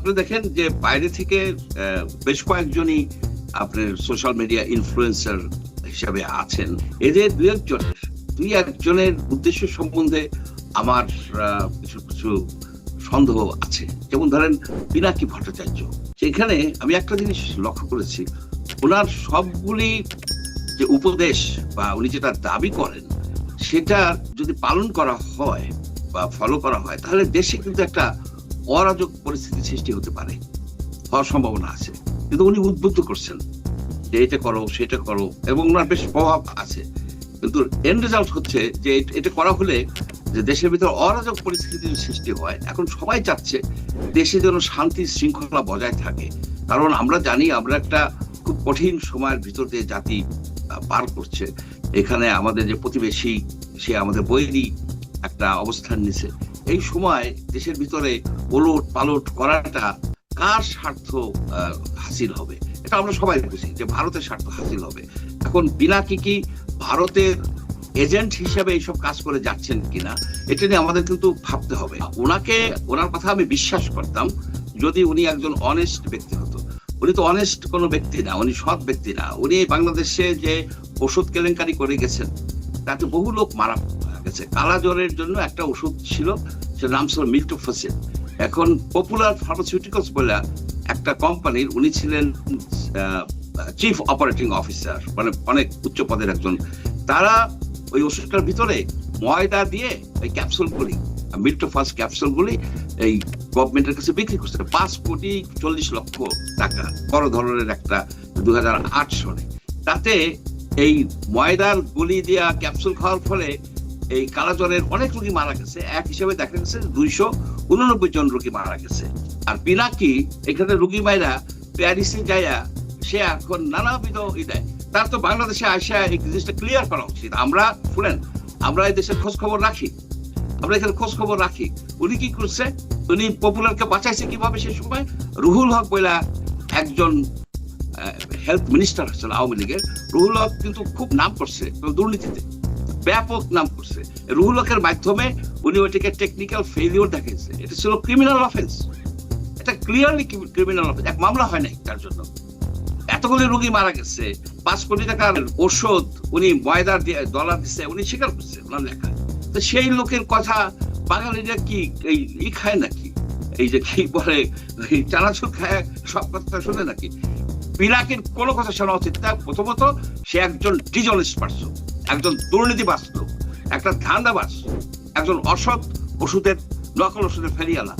আপনি দেখেন যে বাইরে থেকে বেশ কয়েকজনই আপনার সোশ্যাল মিডিয়া ইনফ্লুয়েন্সার হিসাবে আছেন। এদের দুই একজনের দুই একজনের উদ্দেশ্য সম্বন্ধে আমার কিছু কিছু সন্দেহ আছে। যেমন ধরেন পিনাকি ভট্টাচার্য সেখানে আমি একটা জিনিস লক্ষ্য করেছি, ওনার সবগুলি যে উপদেশ বা উনি যেটা দাবি করেন, সেটা যদি পালন করা হয় বা ফলো করা হয়, তাহলে দেশে কিন্তু একটা অরাজক পরিস্থিতি সৃষ্টি হতে পারে, হওয়ার সম্ভাবনা আছে। কিন্তু উনি উদ্বুদ্ধ করছেন যে এটা করো, সেটা করো, এবং ওনার বেশ প্রভাব আছে। কিন্তু এন্ড রেজাল্ট হচ্ছে যে এটা করা হলে যে দেশের ভিতর অরাজক পরিস্থিতির সৃষ্টি হয়, এখন সবাই চাচ্ছে দেশে যেন শান্তি শৃঙ্খলা বজায় থাকে। কারণ আমরা জানি, আমরা একটা খুব কঠিন সময়ের ভিতর দিয়ে জাতি পার করছে। এখানে আমাদের যে প্রতিবেশী, সে আমাদের বৈরী একটা অবস্থান নিছে। এই সময় দেশের ভিতরে ওলট পালট করাটা কার স্বার্থ হাসিল হবে? এটা আমরা সবাই বুঝি যে ভারতের স্বার্থ হাসিল হবে। এখন পিনাকি কি ভারতের এজেন্ট হিসেবে এইসব কাজ করে যাচ্ছেন কিনা, এটা নিয়ে আমাদের কিন্তু ভাবতে হবে। ওনাকে, ওনার কথা আমি বিশ্বাস করতাম, যদি উনি একজন অনেস্ট ব্যক্তি হতো। উনি তো অনেস্ট কোনো ব্যক্তি না, উনি সৎ ব্যক্তি না। উনি বাংলাদেশে যে ওষুধ কেলেঙ্কারি করে গেছেন, তাতে বহু লোক মারা গেছে কালা জ্বরের জন্য একটা ওষুধ ছিল সে নাম ছিল মিল্টোফোসিন। এখন পপুলার ফার্মাসিউটিক্যালস বলে একটা কোম্পানির উনি ছিলেন চিফ অপারেটিং অফিসার মানে অনেক উচ্চ পদের একজন। তারা ওই ওষুধটার ভিতরে ময়দা দিয়ে ওই ক্যাপসুলগুলি, মিল্টোফাস ক্যাপসুলগুলি এই গভর্নমেন্টের কাছে বিক্রি করছে। পাঁচ কোটি চল্লিশ লক্ষ টাকা, বড় ধরনের একটা দু সনে তাতে এই ময়দার গুলি দিয়া ক্যাপসুল খাওয়ার ফলে এই কালাজ্বরের অনেক রোগী মারা গেছে। এক হিসেবে দেখা গেছে দুইশো উননব্বই জন রোগী মারা গেছে। আর পিনাকি, এখানে রোগী মাইরা প্যারিসে যাইয়া সে এখন নানাবিধ ই দেয় তার তো বাংলাদেশে আসা এই জিনিসটা ক্লিয়ার করা উচিত। আমরা, শুনেন, আমরা এই দেশের খোঁজ খবর রাখি। আমরা এখানে খোঁজ খবর রাখি। উনি কি করছে? উনি পপুলারকে বাঁচাইছে কীভাবে সে সময়? রুহুল হক বইলা একজন হেলথ মিনিস্টার ছিল আওয়ামী লীগের। রুহুল হক কিন্তু খুব নাম করছে দুর্নীতিতে। ব্যাপক নাম করছে। রুহুল হকের মাধ্যমে উনি ওইটাকে টেকনিক্যাল ফেলিওর দেখাইছে এটা ছিল ক্রিমিনাল অফেন্স এটা ক্লিয়ারলি ক্রিমিনাল অফেন্স এক মামলা হয় নাই তার জন্য। এতগুলি রোগী মারা গেছে। পাঁচ কোটি টাকার ওষুধ উনি ময়দার দিয়ে ডলার দিচ্ছে উনি স্বীকার করছে ওনার লেখা। তো সেই লোকের কথা বাঙালিরা কি এই খায় নাকি? এই যে কি বলে চানাচুর খায়, সব কথা শুনে নাকি? পিনাকের কোনো কথা শোনা উচিত না। প্রথমত সে একজন ডিজনেস্ট পার্সন। একজন দুর্নীতি লোক একটা ধান্দাবাস একজন অসৎ ওষুধের নকল ওষুধের ফেরিয়ালা